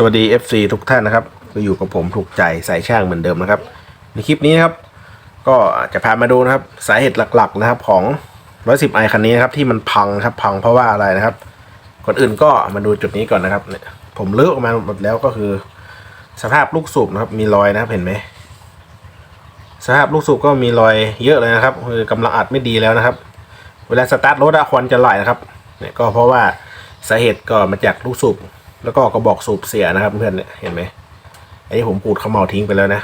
สวัสดี FC ทุกท่านนะครับก็อยู่กับผมถูกใจสายช่างเหมือนเดิมนะครับ ในคลิปนี้นะครับ ก็จะพามาดูนะครับ สาเหตุหลักๆนะครับของ 110ไอคันนี้นะครับที่มันพังครับพังเพราะว่าอะไรนะครับ ก่อนอื่นก็มาดูจุดนี้ก่อนนะครับเนี่ยผมเลือกออกมาหมดแล้วก็คือ สภาพลูกสูบนะครับ มีรอยนะครับเห็นไหมสภาพลูกสูบก็มีรอยเยอะเลยนะครับคือกำลังอัดไม่ดีแล้วนะครับ เวลาสตาร์ทรถอะควันจะไหลนะครับเนี่ยก็เพราะว่าสาเหตุก็มาจากลูกสูบ แล้วก็กระบอกสูบเสียนะครับเพื่อนเนี่ยเห็นไหมอันนี้ผมปูดเขมเหลาทิ้งไปแล้วนะ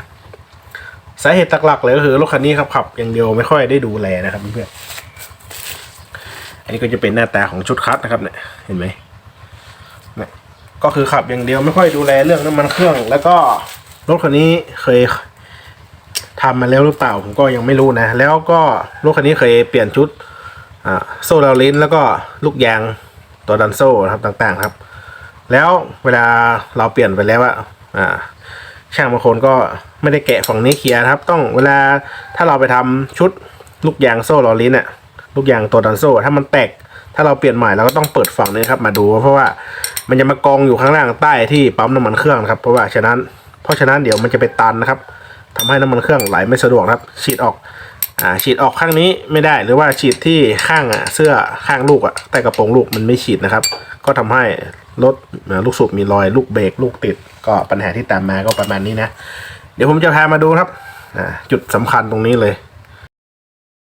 สาเหตุหลักๆเลยก็คือรถคันนี้ครับขับอย่างเดียวไม่ค่อยได้ดูแลนะครับเพื่อนอันนี้ก็จะเป็นหน้าตาของชุดคัดนะครับเนี่ยเห็นไหมเนี่ยก็คือขับอย่างเดียวไม่ค่อยดูแลเรื่องน้ำมันเครื่อง แล้วก็รถคันนี้เคยทำมาแล้วหรือเปล่าผมก็ยังไม่รู้นะ แล้วก็รถคันนี้เคยเปลี่ยนชุดอ่าโซ่ดาวลิ้นแล้วก็ลูกยางตัวดันโซ่ครับต่างๆ ครับ แล้วเวลาเราเปลี่ยนไปแล้วอะอ่าช่างบางคนก็ไม่ได้แกะฝั่งนี้เคลียร์ครับ ต้องเวลาถ้าเราไปทำชุดลูกยางโซ่ดาวลิ้นอะลูกยางตัวดันโซ่ ถ้ามันแตกถ้าเราเปลี่ยนใหม่เราก็ต้องเปิดฝั่งนี้ครับมาดูเพราะว่ามันจะมากองอยู่ข้างล่างใต้ที่ปั๊มน้ำมันเครื่องครับเพราะว่าฉะนั้นเพราะฉะนั้นเดี๋ยวมันจะไปตันนะครับทำให้น้ำมันเครื่องไหลไม่สะดวกครับ ฉีดออกอ่าฉีดออกข้างนี้ไม่ได้หรือว่าฉีดที่ข้างอะเสื้อข้างลูกอะใต้กระโปรงลูกมันไม่ฉีดนะครับ ก็ทำให้ รถลูกสูบมีรอยลูกเบรกลูกติด ก็ปัญหาที่ตามมาก็ประมาณนี้นะ เดี๋ยวผมจะพามาดูครับจุดสำคัญตรงนี้เลย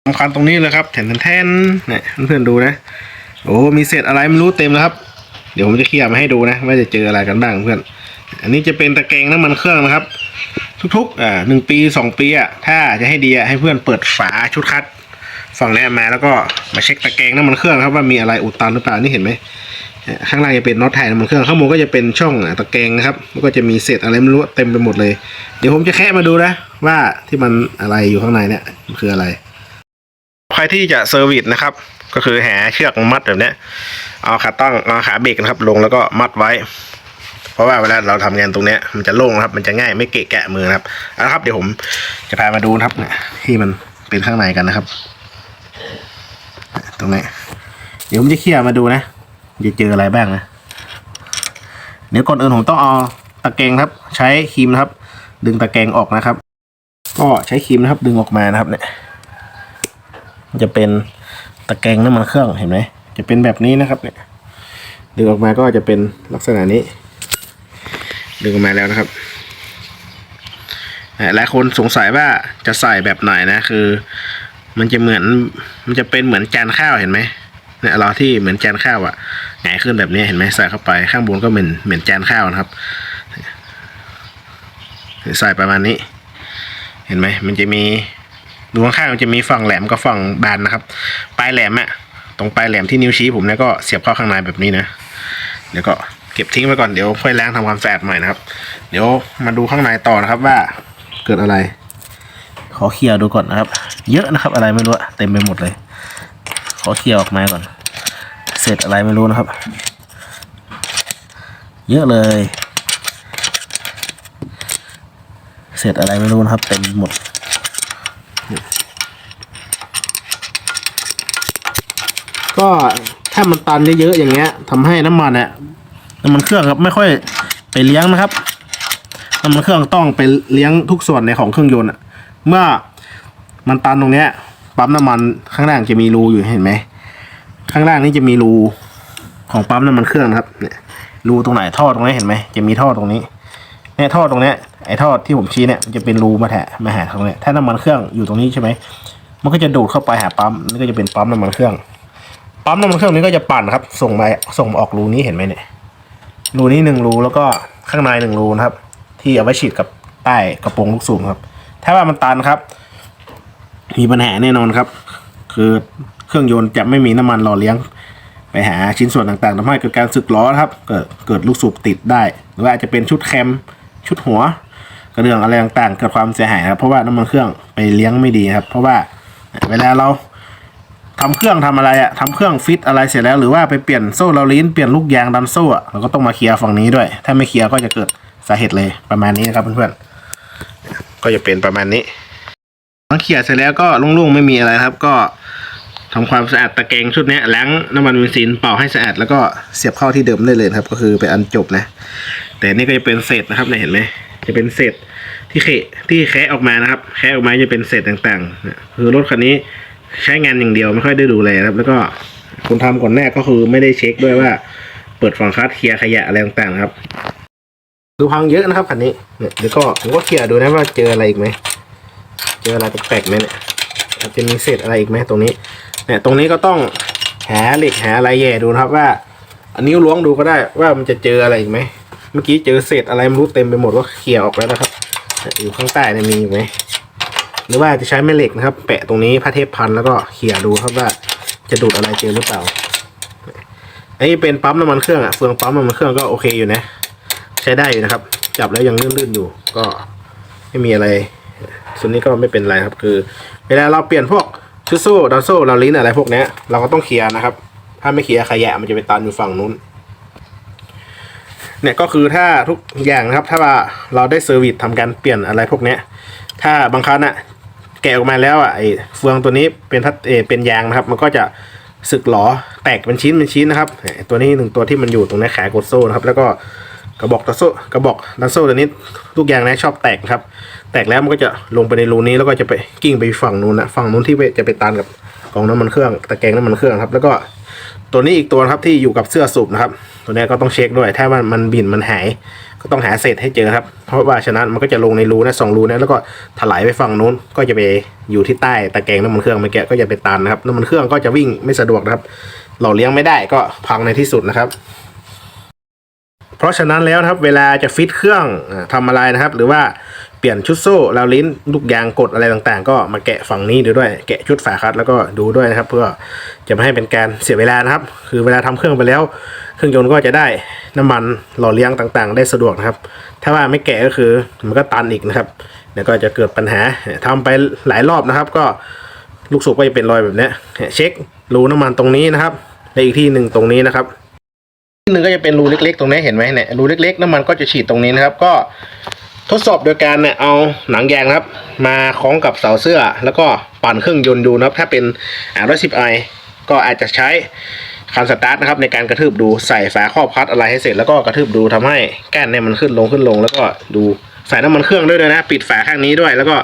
สำคัญตรงนี้เลยครับแทนแทนเนี่ยเพื่อนๆดูนะ โอ้มีเศษอะไรไม่รู้เต็มแล้วครับ เดี๋ยวผมจะเคลียร์มาให้ดูนะว่าจะเจออะไรกันบ้างเพื่อน อันนี้จะเป็นตะแกรงน้ำมันเครื่องนะครับ ทุกๆอ่าหนึ่งปีสองปีอะถ้าจะให้ดีอะให้เพื่อนเปิดฝาชุดคัดฝั่งนี้มาแล้วก็มาเช็คตะแกรงน้ำมันเครื่องครับว่ามีอะไรอุดตันหรือเปล่านี่เห็นไหม ข้างล่างจะเป็นน็อตไทยน้ำมันเครื่องข้างบนก็จะเป็นช่องตะแกรงนะครับแล้วก็จะมีเศษอะไรไม่รู้เต็มไปหมดเลย เดี๋ยวผมจะแคะมาดูนะว่าที่มันอะไรอยู่ข้างในเนี่ยมันคืออะไร ใครที่จะเซอร์วิสนะครับ ก็คือหาเชือกมัดแบบนี้เอาขาตั้งเอาขาเบรกนะครับ ลงแล้วก็มัดไว้ เพราะว่าเวลาเราทำงานตรงเนี้ยมันจะโล่งครับ มันจะง่ายไม่เกะแกะมือนะครับเอาละครับเดี๋ยวผมจะพามาดูนะครับเนี่ยที่มันเป็นข้างในกันนะครับ ตรงนี้เดี๋ยวผมจะเคลียร์มาดูนะ จะเจออะไรบ้างนะเดี๋ยวก่อนอื่นผมต้องเอาตะแกรงครับ ใช้ครีมนะครับ ดึงตะแกรงออกนะครับ ก็ใช้ครีมนะครับ ดึงออกมานะครับ เนี่ยมันจะเป็นตะแกรงน้ำมันเครื่องเห็นไหมจะเป็นแบบนี้นะครับ เนี่ย ดึงออกมาก็จะเป็นลักษณะนี้ ดึงออกมาแล้วนะครับหลายคนสงสัยว่าจะใส่แบบไหนนะคือ มันจะเหมือนมันจะเป็นเหมือนจานข้าวเห็นไหม เนี่ยเราที่เหมือนจานข้าวอะ่ะหงายขึ้นแบบนี้เห็นไหมใส่เข้าไปข้างบนก็เหมือนเหมือนจานข้าวนะครับใส่ประมาณนี้ เห็นไหมมันจะมีดูข้างๆมันจะมีฝั่งแหลมกับฝั่งบานนะครับ ปลายแหลมอะตรงปลายแหลมที่นิ้วชี้ผมเนี่ยก็เสียบเข้าข้างในแบบนี้นะเดี๋ยวก็เก็บทิ้งไว้ก่อนเดี๋ยวค่อยล้างทำความสะอาดใหม่นะครับ เดี๋ยวมาดูข้างในต่อนะครับว่าเกิดอะไร ขอเคลียร์ดูก่อนนะครับ เยอะนะครับอะไรไม่รู้อะเต็มไปหมดเลย อเคลียร์ออกมาก่อนเศษอะไรไม่รู้นะครับ เยอะเลยเศษอะไรไม่รู้นะครับ เต็มหมดก็ถ้ามันตันเยอะๆอย่างเงี้ยทำให้น้ำมันเนี่ยน้ำมันเครื่องครับไม่ค่อยไปเลี้ยงนะครับน้ำมันเครื่องต้องไปเลี้ยงทุกส่วนในของเครื่องยนต์อะเมื่อมันตันตรงเนี้ย ปั๊มน้ำมันข้างล่างจะมีรูอยู่เห็นไหมข้างล่างนี่จะมีรูของปั๊มน้ำมันเครื่องนะครับเนี่ยรูตรงไหนท่อตรงนี้เห็นไหมจะมีท่อตรงนี้เนี่ยท่อตรงเนี้ยไอ้ท่อที่ผมชี้เนี่ยมันจะเป็นรูมาแถะมาหาตรงเนี้ยถ้าน้ำมันเครื่องอยู่ตรงนี้ใช่ไหมมันก็จะดูดเข้าไปหาปั๊มนี่ก็จะเป็นปั๊มน้ำมันเครื่อง ปั๊มน้ำมันเครื่องนี้ก็จะปั่นครับ ส่งไปส่งออกรูนี้เห็นไหมเนี่ยรูนี้หนึ่งรูแล้วก็ข้างในหนึ่งรูนะครับ ที่เอาไว้ฉีดกับใต้กระโปรงลูกสูบครับ ถ้าว่ามันตันครับ มีปัญหาแน่นอนครับ คือเครื่องยนต์จะไม่มีน้ำมันหล่อเลี้ยง ไปหาชิ้นส่วนต่างๆทำให้เกิดการสึกล้อครับเกิดเกิดลูกสูบติดได้ หรือว่าอาจจะเป็นชุดแคมชุดหัวกระเดื่องอะไรต่างๆเกิดความเสียหายครับเพราะว่าน้ำมันเครื่องไปเลี้ยงไม่ดีครับ เพราะว่าเวลาเราทำเครื่องทำอะไรอะทำเครื่องฟิตอะไรเสร็จแล้วหรือว่าไปเปลี่ยนโซ่เราลิ้นเปลี่ยนลูกยางดันโซ่อะเราก็ต้องมาเคลียร์ฝั่งนี้ด้วย ถ้าไม่เคลียร์ก็จะเกิดสาเหตุเลยประมาณนี้นะครับเพื่อนๆก็จะเป็นประมาณนี้ หลังเคลียเสร็จแล้วก็โล่งๆไม่มีอะไรครับ ก็ทำความสะอาดตะแกรงชุดนี้ล้างน้ำมันเบนซินเป่าให้สะอาดแล้วก็เสียบเข้าที่เดิมได้เลยครับ ก็คือไปนอันจบนะ แต่นี่ก็จะเป็นเศษนะครับเนี่ยเห็นไหมจะเป็นเศษที่เขะที่แคะออกมานะครับ แคะออกมาจะเป็นเศษต่างๆเนี่ยคือรถคันนี้ใช้งานอย่างเดียวไม่ค่อยได้ดูแลครับ แล้วก็คนทำก่อนแรกก็คือไม่ได้เช็คด้วยว่า เปิดฝั่งคลัตช์เคลียร์ขยะอะไรต่างๆครับคือพังเยอะนะครับคันนี้เดี๋ยวก็ผมก็เคลียร์ดูนะว่าเจออะไรอีกไหม ออะไรแปลกๆไหมเนี่ยจะมีเศษอะไรอีกไหมตรงนี้ เนี่ยตรงนี้ก็ต้องหาเหล็กหาอะไรแย่ดูนะครับว่า อันนิ้ล้วงดูก็ได้ว่ามันจะเจออะไรอีกไหมเมื่อกี้เจอเศษอะไรไม่รู้เต็มไปหมดก็เคลียออกแล้วนะครับ อยู่ข้างใต้เนี่ยมีอยู่ไหมหรือว่าจะใช้แม่เหล็กนะครับ แปะตรงนี้ผ้าเทปพันแล้วก็เคลียดูครับว่าจะดูดอะไรเจอหรือเปล่าอันนี้เป็นปั๊มน้ำมันเครื่องอะเฟืองปั๊มน้ำมันเครื่องก็โอเคอยู่นะ ใช้ได้อยู่นะครับ จับแล้วยังลื่นๆอยู่ก็ไม่มีอะไร ส่วนนี้ก็ไม่เป็นไรครับ คือ เวลาเราเปลี่ยนพวกชุดโซ่ดาวโซ่เราลิ้นอะไรพวกนี้เราก็ต้องเคลียร์นะครับ ถ้าไม่เคลียร์ขยะมันจะไปตันอยู่ฝั่งนู้น เนี่ยก็คือถ้าทุกอย่างนะครับ ถ้าว่าเราได้เซอร์วิสทำการเปลี่ยนอะไรพวกนี้ถ้าบางครั้งน่ะแกะออกมาแล้วอะไอเฟืองตัวนี้เป็นพัดเอเป็นยางนะครับ มันก็จะสึกหลอแตกเป็นชิ้นเป็นชิ้นนะครับ ตัวนี้หนึ่งตัวที่มันอยู่ตรงนี้ขากดโซ่นะครับ แล้วก็กระบอกตะโซ่กระบอกดันโซ่ตัวนี้ทุกอย่างนะชอบแตกนะครับ แตกแล้วมันก็จะลงไปในรูนี้แล้วก็จะไปกิ้งไปฝั่งนู้นนะฝั่งนู้นที่จะไปตันกับกองน้ำมันเครื่องตะแกรงน้ำมันเครื่องครับ แล้วก็ตัวนี้อีกตัวครับที่อยู่กับเสื้อสูบนะครับ ตัวนี้ก็ต้องเช็คด้วย ถ้ามันมันบินมันหาย ก็ต้องหาเศษให้เจอครับ เพราะว่าฉะนั้นมันก็จะลงในรูนะสองรูนะแล้วก็ถลายไปฝั่งนู้นก็จะไปอยู่ที่ใต้ตะแกรงน้ำมันเครื่องเมื่อกี้ก็จะไปตันนะครับน้ำมันเครื่องก็จะวิ่งไม่สะดวกนะครับหล่อเลี้ยงไม่ได้ก็พังในที่สุดนะครับ เพราะฉะนั้นแล้วครับเวลาจะฟิตเครื่องอาอะไรนะครับ หรือว่า เปลี่ยนชุดโซ่ราวลิ้นลูกยางกดอะไรต่างๆ ก็มาแกะฝั่งนี้ดูด้วย แกะชุดฝาคัดแล้วก็ดูด้วยนะครับ เพื่อจะไม่ให้เป็นการเสียเวลานะครับ คือเวลาทำเครื่องไปแล้ว เครื่องยนต์ก็จะได้น้ำมันหล่อเลี้ยงต่างๆ ได้สะดวกนะครับ ถ้าว่าไม่แกะก็คือมันก็ตันอีกนะครับเดี๋ยวก็จะเกิดปัญหาทำไปหลายรอบนะครับ ก็ลูกสูบก็จะเป็นรอยแบบนี้เช็ครูน้ำมันตรงนี้นะครับและอีกที่หนึ่งตรงนี้นะครับที่หนึ่งก็จะเป็นรูเล็ก ๆ ตรงนี้เห็นไหมเนี่ยรูเล็กๆน้ำมันก็จะฉีดตรงนี้นะครับ ก็ ทดสอบโดยการเนี่ยเอาหนังยางครับ มาคล้องกับเสาเสื้อ แล้วก็ปั่นเครื่องยนต์ดูนะครับ ถ้าเป็นอ่าร้อยสิบไอก็อาจจะใช้คันสตาร์ทนะครับในการกระทืบดูใส่ฝาครอบพัดอะไรให้เสร็จแล้วก็กระทืบดูทำให้แก้นเนี่ยมันขึ้นลงขึ้นลง แล้วก็ดูใส่น้ำมันเครื่องด้วยนะ ปิดฝาข้างนี้ด้วย แล้วก็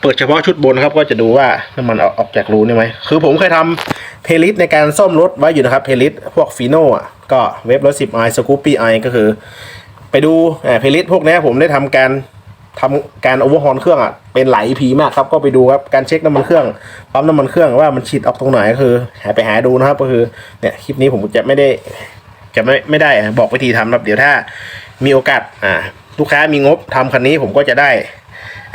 เปิดเฉพาะชุดบนครับ ก็จะดูว่าน้ำมันออกจากรูนี่ไหมคือผมเคยทำเพลิสในการซ่อมรถไว้อยู่นะครับเพลิสพวกฟีโน่ก็เว็บร้อยสิบไอสกูปปี้ไอก็คือ ไปดูอ่าเพลิสพวกนี้ผมได้ทำการทำการโอเวอร์ฮอนเครื่องอะเป็นหลายพีมากครับก็ไปดูครับการเช็คน้ำมันเครื่องปั๊มน้ำมันเครื่องว่ามันฉีดออกตรงไหนก็คือหาไปหาดูนะครับก็คือเนี่ยคลิปนี้ผมจะไม่ได้จะไม่ไม่ได้บอกวิธีทำครับเดี๋ยวถ้ามีโอกาสอ่าลูกค้ามีงบทำคันนี้ผมก็จะได้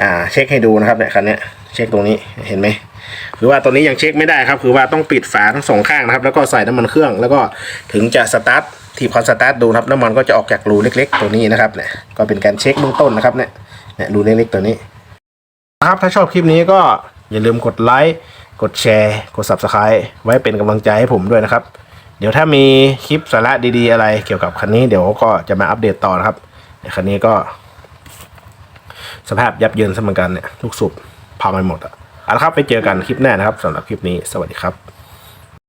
อ่าเช็คให้ดูนะครับเนี่ยคันเนี้ยเช็คตรงนี้เห็นไหมคือว่าตัวนี้ยังเช็คไม่ได้ครับ คือว่าต้องปิดฝาทั้งสองข้างนะครับ แล้วก็ใส่น้ำมันเครื่อง แล้วก็ถึงจะสตาร์ท ทีพอสตาร์ทดูครับน้ำมันก็จะออกจากรูเล็ก ๆ ตัวนี้นะครับเนี่ยก็เป็นการเช็คเบื้องต้นนะครับเนี่ยเนี่ยรูเล็กๆตัวนี้นะครับถ้าชอบคลิปนี้ก็อย่าลืมกดไลค์กดแชร์ กด subscribe ไว้เป็นกำลังใจให้ผมด้วยนะครับ เดี๋ยวถ้ามีคลิปสาระดีๆ อะไรเกี่ยวกับคันนี้เดี๋ยวก็จะมาอัปเดตต่อนะครับในคันนี้ก็ สภาพยับเยินซะเหมือนกันเนี่ยลูกสูบพังไปหมดอะเอาละครับไปเจอกันคลิปหน้านะครับสำหรับคลิปนี้สวัสดีครับ